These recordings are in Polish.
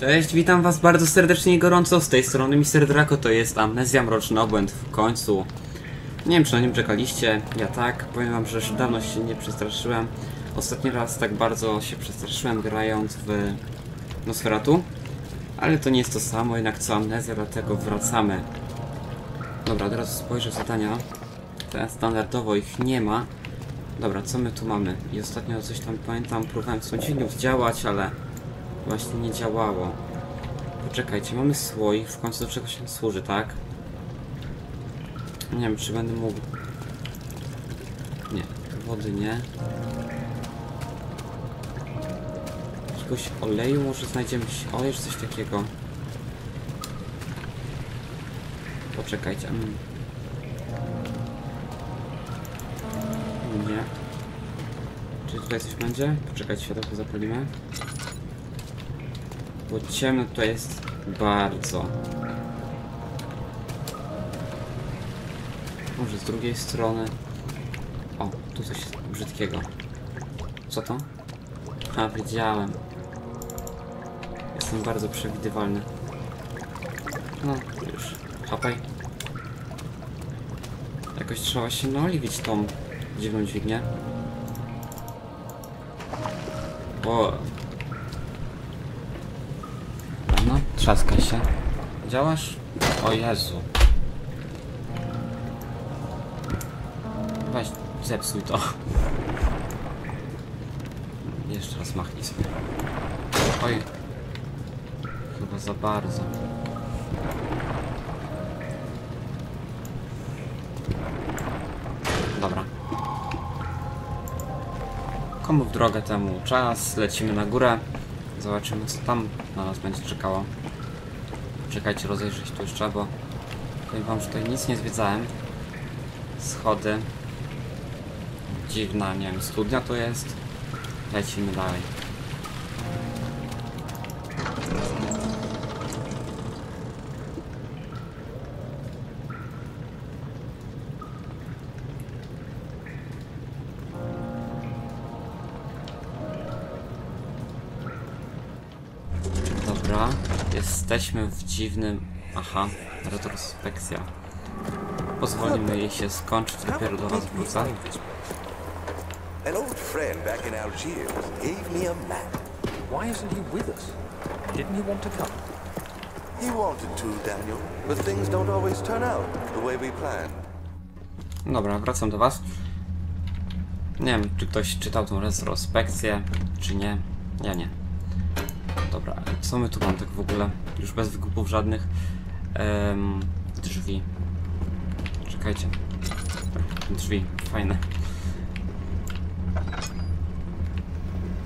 Cześć, witam was bardzo serdecznie i gorąco. Z tej strony Mr. Draco, to jest Amnezja Mroczny Obłęd w końcu. Nie wiem, czy na nim czekaliście. Ja tak. Powiem wam, że już dawno się nie przestraszyłem. Ostatni raz tak bardzo się przestraszyłem grając w Nosferatu. Ale to nie jest to samo jednak co Amnezja, dlatego wracamy. Dobra, od razu spojrzę w zadania. Teraz standardowo ich nie ma. Dobra, co my tu mamy? I ostatnio coś tam pamiętam, próbowałem dźwignią zdziałać, ale właśnie nie działało. Poczekajcie, mamy słoik, w końcu do czegoś służy, tak? Nie wiem, czy będę mógł... Nie, wody nie. Jakiegoś oleju może znajdziemy się olej czy coś takiego. Poczekajcie. Nie. Czy tutaj coś będzie? Poczekajcie, światełko zapalimy. Bo ciemno tutaj jest bardzo. Może z drugiej strony. O, tu coś brzydkiego. Co to? A, wiedziałem. Jestem bardzo przewidywalny. No, już. Hapaj. Jakoś trzeba się naoliwić tą dziwną dźwignię. O. Trzaskaj się. Działasz? O Jezu. Weź, zepsuj to. Jeszcze raz machnij sobie. Oj. Chyba za bardzo. Dobra. Komu w drogę temu czas, lecimy na górę. Zobaczymy co tam na nas będzie czekało. Czekajcie, rozejrzeć tu jeszcze, bo powiem wam, że tutaj nic nie zwiedzałem. Schody. Dziwna, nie wiem, studnia to jest. Lecimy dalej. Jesteśmy w dziwnym... Aha, retrospekcja. Pozwolimy jej się skończyć, dopiero do was wrócę. An old friend back in Algiers gave me a map. Why isn't he with us? Didn't he want to come? He wanted to, Daniel, but things don't always turn out the way we planned. Dobra, wracam do was. Nie wiem, czy ktoś czytał tą retrospekcję, czy nie. Ja nie. Dobra, co my tu mam tak w ogóle? Już bez wygupów żadnych. Em, drzwi. Czekajcie. Drzwi, fajne.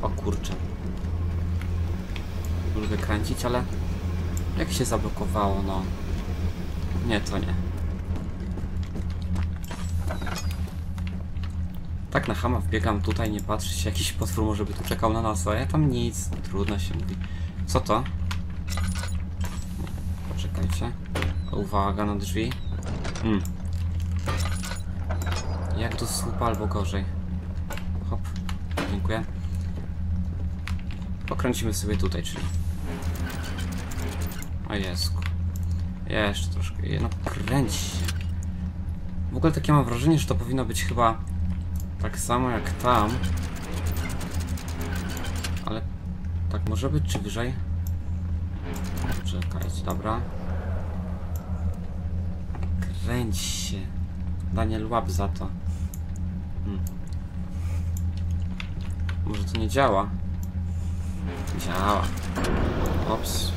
O kurczę. Lubię kręcić, ale jak się zablokowało, no. Nie, to nie. Tak na chama wbiegam tutaj, nie patrzę się, jakiś potwór może by tu czekał na nas, a ja tam nic, trudno się mówi. Co to? Poczekajcie. Uwaga na drzwi. Hmm. Jak do słupa albo gorzej. Hop. Dziękuję. Pokręcimy sobie tutaj, czyli. O Jezu. Jeszcze troszkę. No kręć się. W ogóle takie mam wrażenie, że to powinno być chyba tak samo jak tam. Ale tak może być, czy wyżej? Czekajcie, dobra. Kręć się. Daniel, łap za to. Hmm. Może to nie działa? Działa. Ops.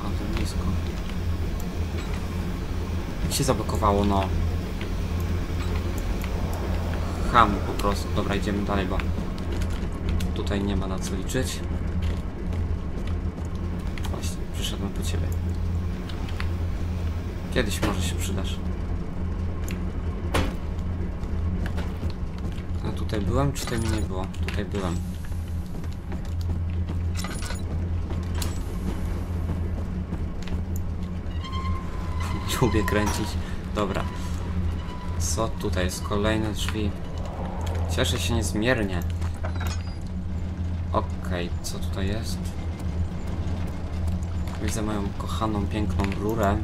A, to. Jak się zablokowało, no. Ham po prostu. Dobra, idziemy dalej, bo tutaj nie ma na co liczyć. Właśnie, przyszedłem po ciebie. Kiedyś może się przydasz. A tutaj byłem, czy tutaj mnie nie było? Tutaj byłem. Lubię kręcić. Dobra. Co tutaj jest? Kolejne drzwi. Cieszę się niezmiernie. Okej, co tutaj jest? Widzę moją kochaną, piękną rurę,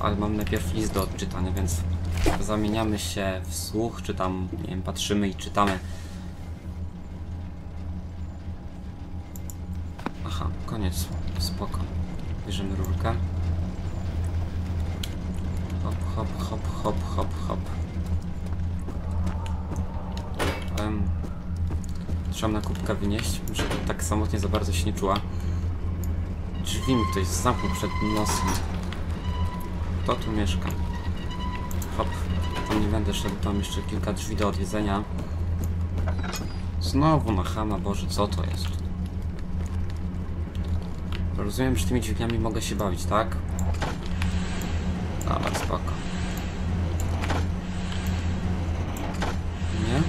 ale mam najpierw list do odczytania, więc zamieniamy się w słuch, czy tam, nie wiem, patrzymy i czytamy. Aha, koniec. Spoko. Bierzemy rurkę. Hop, hop, hop, hop, hop, hop. Um, trzeba na kubkę wynieść, żeby tak samotnie za bardzo się nie czuła. Drzwi mi ktoś zamknął przed nosem. Kto tu mieszka? Hop, tam nie będę szedł, tam jeszcze kilka drzwi do odwiedzenia. Znowu na chama, Boże, co to jest? Rozumiem, że tymi dźwigniami mogę się bawić, tak? Dobra, spoko. Nie?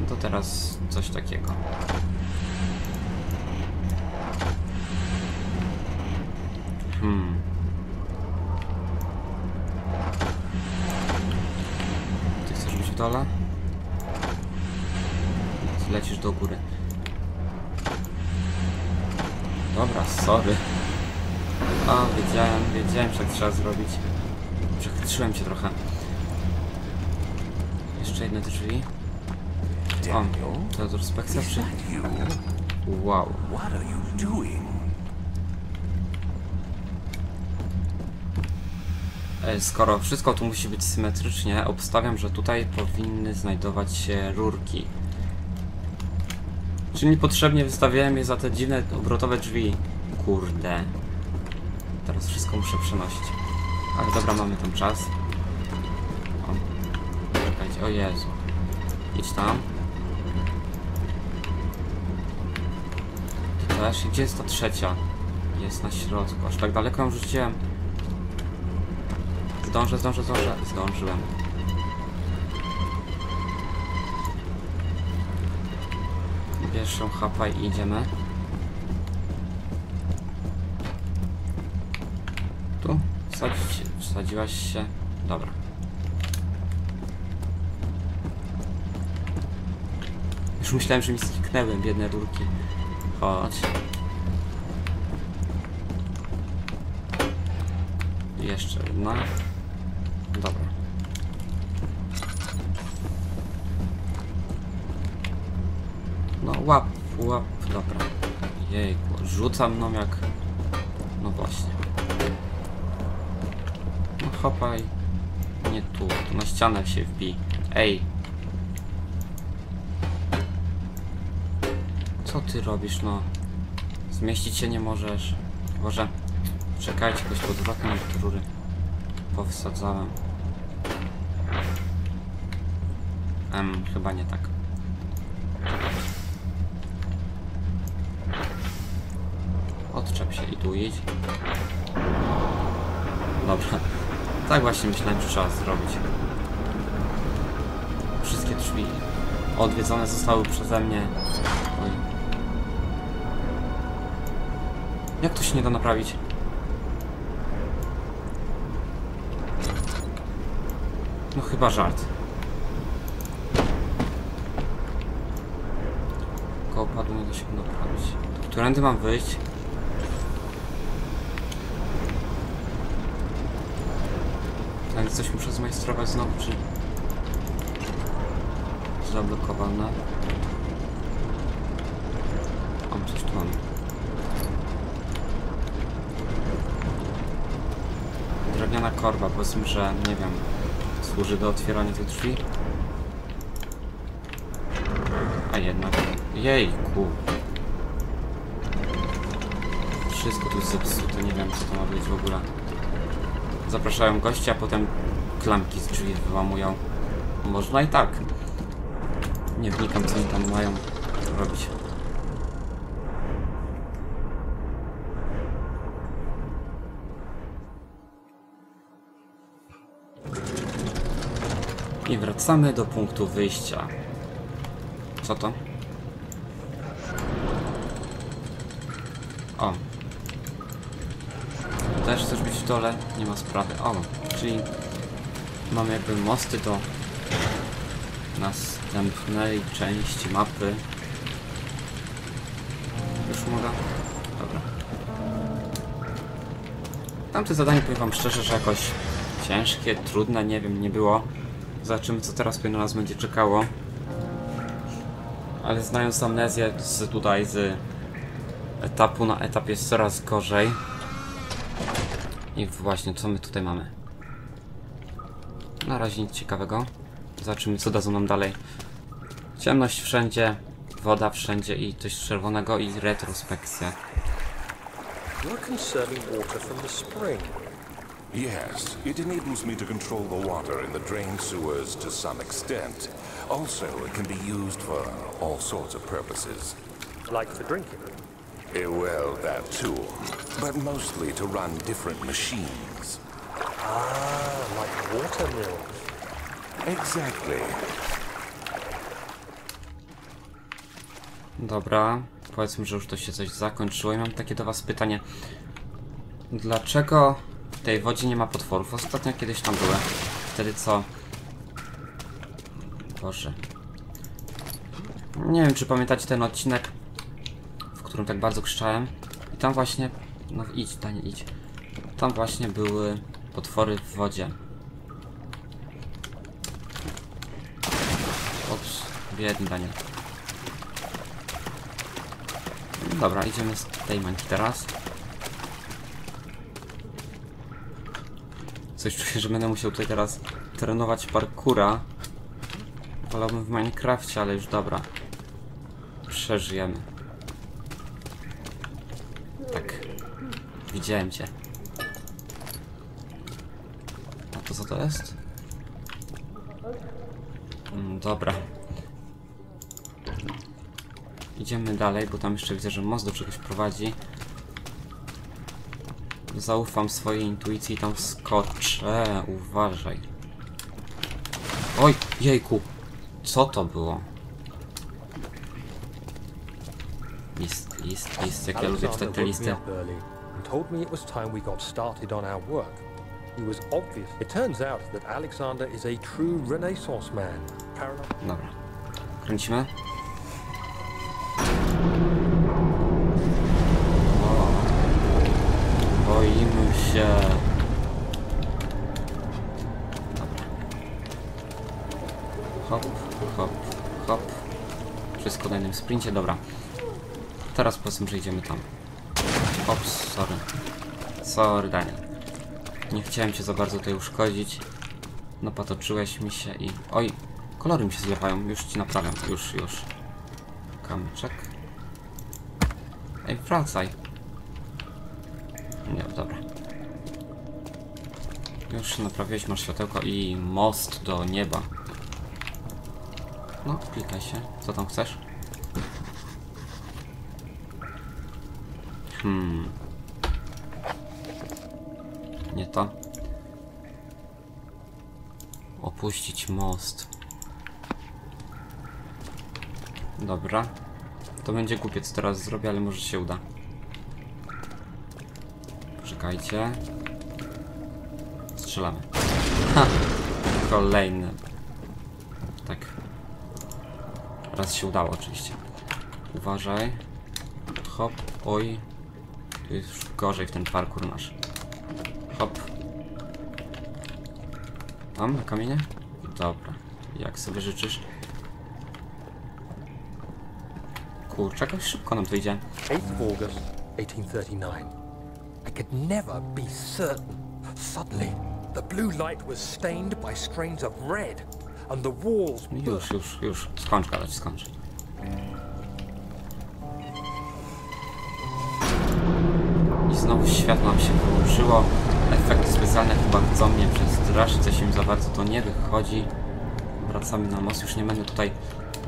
No to teraz coś takiego. Hmm. Ty chcesz być w dole? Lecisz do góry. Dobra, sorry. A, wiedziałem, wiedziałem, że tak trzeba zrobić. Przechytrzyłem cię trochę. Jeszcze jedne drzwi. O, to retrospekcja przy... Wow. What are you doing? E, Skoro wszystko tu musi być symetrycznie, obstawiam, że tutaj powinny znajdować się rurki. Czyli niepotrzebnie wystawiałem je za te dziwne obrotowe drzwi. Kurde. Teraz wszystko muszę przenosić. Ale dobra, mamy tam czas. O. Czekajcie, o Jezu. Idź tam. I Gdzie jest ta trzecia? Jest na środku. Aż tak daleko ją rzuciłem. Zdążę, zdążę, zdążę. Zdążyłem. Bierz ją chapa i idziemy. Tu? Wsadzić, wsadziłaś się. Dobra. Już myślałem, że mi zniknęły biedne rurki. Chodź. Jeszcze jedna. Dobra. No łap, łap, dobra. Jejku, rzuca mną jak... No właśnie. No hopaj. Nie tu, tu na ścianę się wbij. Ej. Co ty robisz, no? Zmieścić się nie możesz. Boże. Czekajcie, jakoś pod do rury. Powsadzałem. Em, chyba nie tak. Odczep się i tu idź. Dobra. Tak właśnie myślałem, że trzeba zrobić. Wszystkie drzwi odwiedzone zostały przeze mnie. Jak to się nie da naprawić? No chyba żart. Koło padu nie da się naprawić. To którędy mam wyjść? Tak, coś muszę zmajstrować znowu, czy... Zablokowane. O, coś tu mam. Drewniana korba, powiedzmy, że nie wiem, służy do otwierania tych drzwi. A jednak. Jejku. Wszystko tu jest zepsute, nie wiem co to ma być w ogóle. Zapraszają gości, a potem klamki z drzwi wyłamują. Można i tak. Nie wnikam co oni tam mają robić. I wracamy do punktu wyjścia. Co to? O. Też chcesz być w dole? Nie ma sprawy. O, czyli mamy jakby mosty do następnej części mapy. Już mogę? Dobra. Tamte zadanie, powiem wam szczerze, że jakoś ciężkie, trudne, nie wiem, nie było. Zobaczymy, co teraz pewnie nas będzie czekało. Ale znając amnezję z tutaj, z etapu na etap jest coraz gorzej. I właśnie, co my tutaj mamy? Na razie nic ciekawego. Zobaczymy, co dadzą nam dalej. Ciemność wszędzie, woda wszędzie i coś czerwonego i retrospekcja. You're conserving water from the spring. Yes, it enables me to control the water in the drain sewers to some extent. Also, it can be used for all sorts of purposes. Like for drinking. Eh, well, that too. But mostly to run different machines. Ah, like water mills. Exactly. Dobra, powiedzmy, że już to się coś zakończyło i mam takie do was pytanie. Dlaczego w tej wodzie nie ma potworów? Ostatnio kiedyś tam były. Wtedy co? Boże. Nie wiem, czy pamiętacie ten odcinek, w którym tak bardzo krzyczałem. I tam właśnie... No idź, Daniel, idź. Tam właśnie były potwory w wodzie. Ops, biedny Daniel. Dobra, idziemy z tej mańki teraz. Coś czuję, że będę musiał tutaj teraz trenować parkura. Wolałbym w Minecrafcie, ale już dobra. Przeżyjemy. Tak. Widziałem cię. A to co to jest? Mm, dobra. Idziemy dalej, bo tam jeszcze widzę, że most do czegoś prowadzi. Zaufam swojej intuicji i tam skoczę. Uważaj. Oj, jejku. Co to było? List, list, list. Jak ja lubię czytać te listy. told me it was time we got started on our work. He was obvious. It turns out that Alexander is a true Renaissance man. Dobra. Kręcimy. Się. Dobra. Hop, hop, hop. Wszystko na jednym sprincie, dobra. Teraz powiedzmy, że idziemy tam. Ops, sorry. Sorry, Daniel. Nie chciałem cię za bardzo tutaj uszkodzić. No patoczyłeś mi się i... Oj, kolory mi się zlewają. Już ci naprawiam. Już, już. Kamyczek. Ej, wracaj. Nie, dobra. Już naprawiłeś, masz światełko i most do nieba. No, klikaj się. Co tam chcesz? Hmm. Nie to. Opuścić most. Dobra. To będzie głupiec teraz zrobię, ale może się uda. Poczekajcie. Strzelamy. Ha! Kolejny. Tak. Raz się udało oczywiście. Uważaj. Hop, oj. Tu jest już gorzej w ten parkour nasz. Hop. Tam, na kamienie? Dobra. Jak sobie życzysz. Kurczę, jakoś szybko nam to idzie. 8th of August, 1839. I could never be certain. Suddenly, the blue light was stained by strains of red, and the walls Już, już, już. Skończ gadać, skończ. I znowu światło nam się wyłączyło. Efekty specjalne chyba chcą mnie przestraszyć, coś im za bardzo to nie wychodzi. Wracamy na most, już nie będę tutaj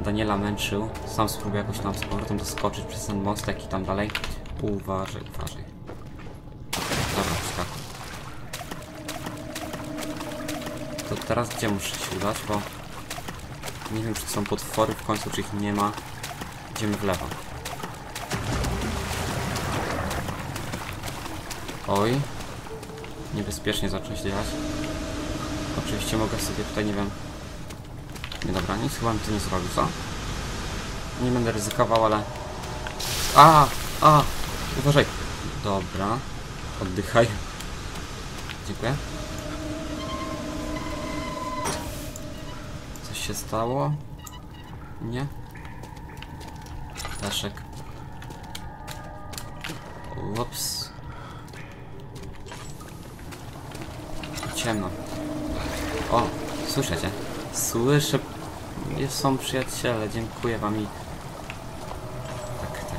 Daniela męczył. Sam spróbuję jakoś tam z powrotem doskoczyć przez ten mostek i tam dalej. Uważaj, uważaj. Dobra, wskakuj. To teraz gdzie muszę się udać, bo nie wiem, czy to są potwory w końcu, czy ich nie ma. Idziemy w lewo. Oj. Niebezpiecznie zacząć jechać. Oczywiście mogę sobie tutaj, nie wiem... Nie dobra, nic chyba mi to nie zrobił, co? Nie będę ryzykował, ale... A! A! Uważaj! Dobra. Oddychaj. Dziękuję. Się stało? Nie? Ptaszek. Ups. Ciemno. O? Słyszę. Jest- Są przyjaciele, dziękuję wam i... Tak, tak.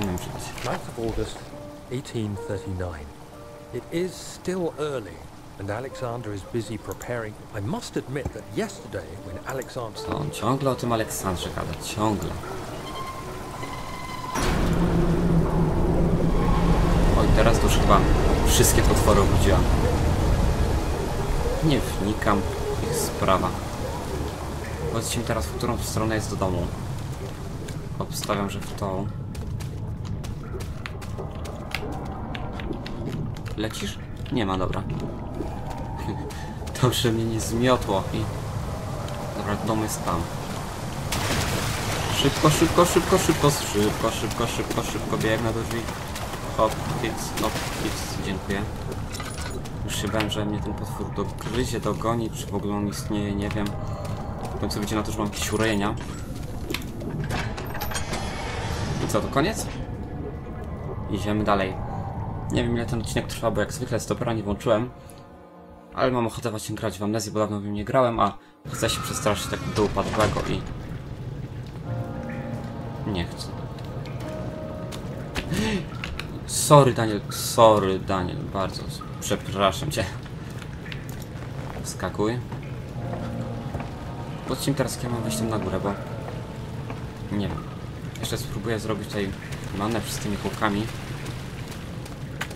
Umiem czytać. 9th of August, 1839. It is still early, and Alexander is busy preparing. I must admit that yesterday, when Alexander. On ciągle o tym Aleksandrze gada, ciągle. Oj, teraz już chyba wszystkie potwory obudziłam. Nie wnikam, ich sprawa. Powiedzcie mi teraz, w którą stronę jest do domu. Obstawiam, że w tą. Lecisz? Nie ma, dobra. Dobrze mnie nie zmiotło i... Dobra, dom jest tam. Szybko, szybko, szybko, szybko, szybko, szybko, szybko, szybko biegnę do drzwi. Hop, hits, no, hits, dziękuję. Już się bałem, że mnie ten potwór dogryzie, dogoni, czy w ogóle on istnieje, nie wiem. W końcu wyjdzie na to, że mam jakieś urojenia. I co, to koniec? Idziemy dalej. Nie wiem ile ten odcinek trwa, bo jak zwykle stopera nie włączyłem. Ale mam ochotę właśnie grać w Amnezję, bo dawno w nie grałem, a chcę się przestraszyć tak do upadłego i... Nie chcę. Sorry Daniel, sorry Daniel, bardzo przepraszam cię. Skakuj. Powiedzcie mi teraz, ja mam wejść tam na górę, bo... Nie wiem. Jeszcze spróbuję zrobić tutaj manewr z tymi kółkami.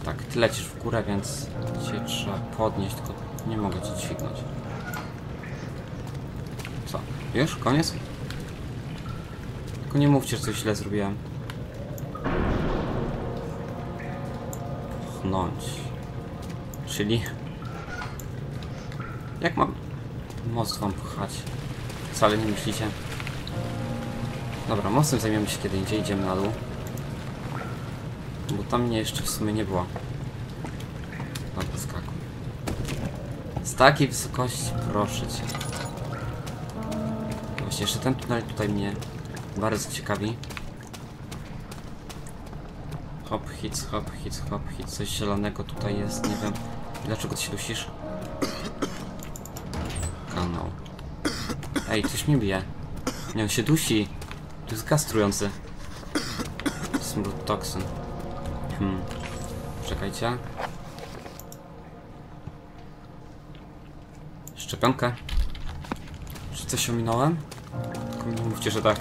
Tak, ty lecisz w górę, więc cię trzeba podnieść, tylko nie mogę cię dźwignąć. Co? Już? Koniec? Tylko nie mówcie, że coś źle zrobiłem. Pchnąć. Czyli... Jak mam most wam pchać? Wcale nie myślicie? Dobra, mostem zajmiemy się kiedy indziej, idziemy na dół. Bo tam mnie jeszcze w sumie nie było. Dobra, skakuj. Z takiej wysokości, proszę cię. Właśnie jeszcze ten tunel tutaj mnie bardzo ciekawi. Hop, hits, hop, hits, hop, hits. Coś zielonego tutaj jest, nie wiem. Dlaczego ty się dusisz? Kanał. Ej, coś mi bije. Nie, on się dusi. To jest gaz. Smród toksyn. Hmm. Czekajcie. Szczepionkę. Czy coś ominąłem? Tylko mówcie, że tak.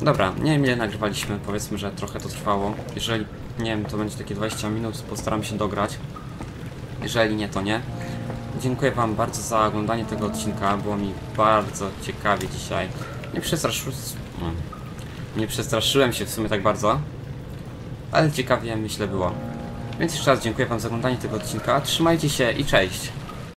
Dobra, nie wiem ile nagrywaliśmy, powiedzmy, że trochę to trwało. Jeżeli, nie wiem, to będzie takie 20 minut, postaram się dograć. Jeżeli nie, to nie. Dziękuję Wam bardzo za oglądanie tego odcinka, było mi bardzo ciekawie dzisiaj. Nie przestraszyłem... Nie przestraszyłem się w sumie tak bardzo, ale ciekawie myślę było. Więc jeszcze raz dziękuję Wam za oglądanie tego odcinka, trzymajcie się i cześć!